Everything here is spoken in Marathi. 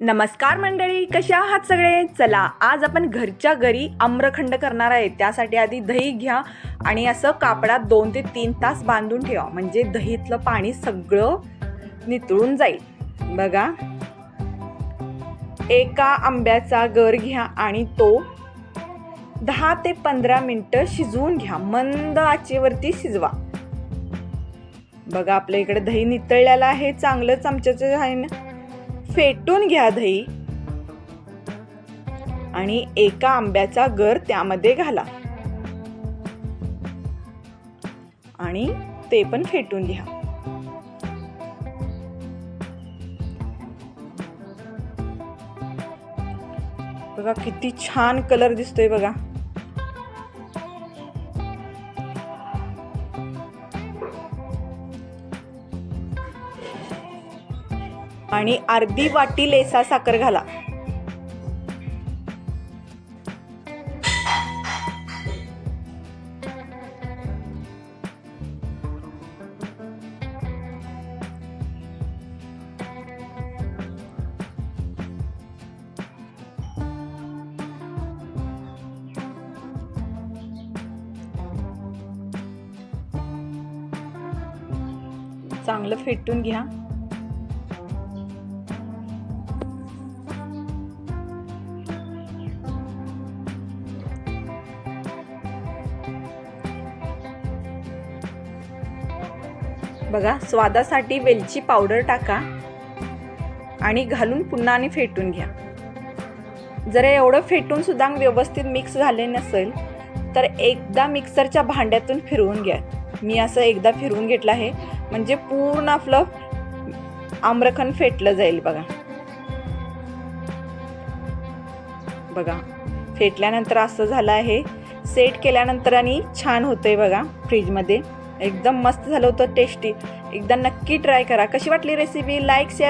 नमस्कार मंडळी कसे आहात सगळे? चला आज आपण घरच्या घरी आम्रखंड करणार आहे. त्यासाठी आधी दही घ्या आणि असं कापडात दोन ते तीन तास बांधून ठेवा. म्हणजे दहीतलं पाणी सगळं नितळून जाईल. बघा. एका आंब्याचा गर घ्या आणि तो दहा ते पंधरा मिनटं शिजवून घ्या. मंद आचेवरती शिजवा. बघा आपल्या इकडे दही नितळलेलं आहे. चांगलं चमच्याचं आहे ना? फेटून घ्या दही. आणि एका आंब्याचा गर त्यामध्ये घाला. आणि ते पण फेटून घ्या. बघा किती छान कलर दिसतोय बघा. आणि अर्धी वाटी लेसा साखर घाला. चांगलं फेटून घ्या. बघा स्वादासाठी वेलची पावडर टाका आणि घालून पुन्हा आणि फेटून घ्या. जर एवढं फेटून सुद्धा व्यवस्थित मिक्स झाले नसेल तर एकदा मिक्सरच्या भांड्यातून फिरवून घ्या. मी असं एकदा फिरवून घेतलं आहे म्हणजे पूर्ण आपलं आम्रखंड फेटलं जाईल बघा. बघा फेटल्यानंतर असं झालं आहे. सेट केल्यानंतर आणि छान होतंय बघा फ्रीजमध्ये एकदम मस्त झालं होतं टेस्टी एकदा नक्की ट्राय करा. कशी वाटली रेसिपी लाईक शेअर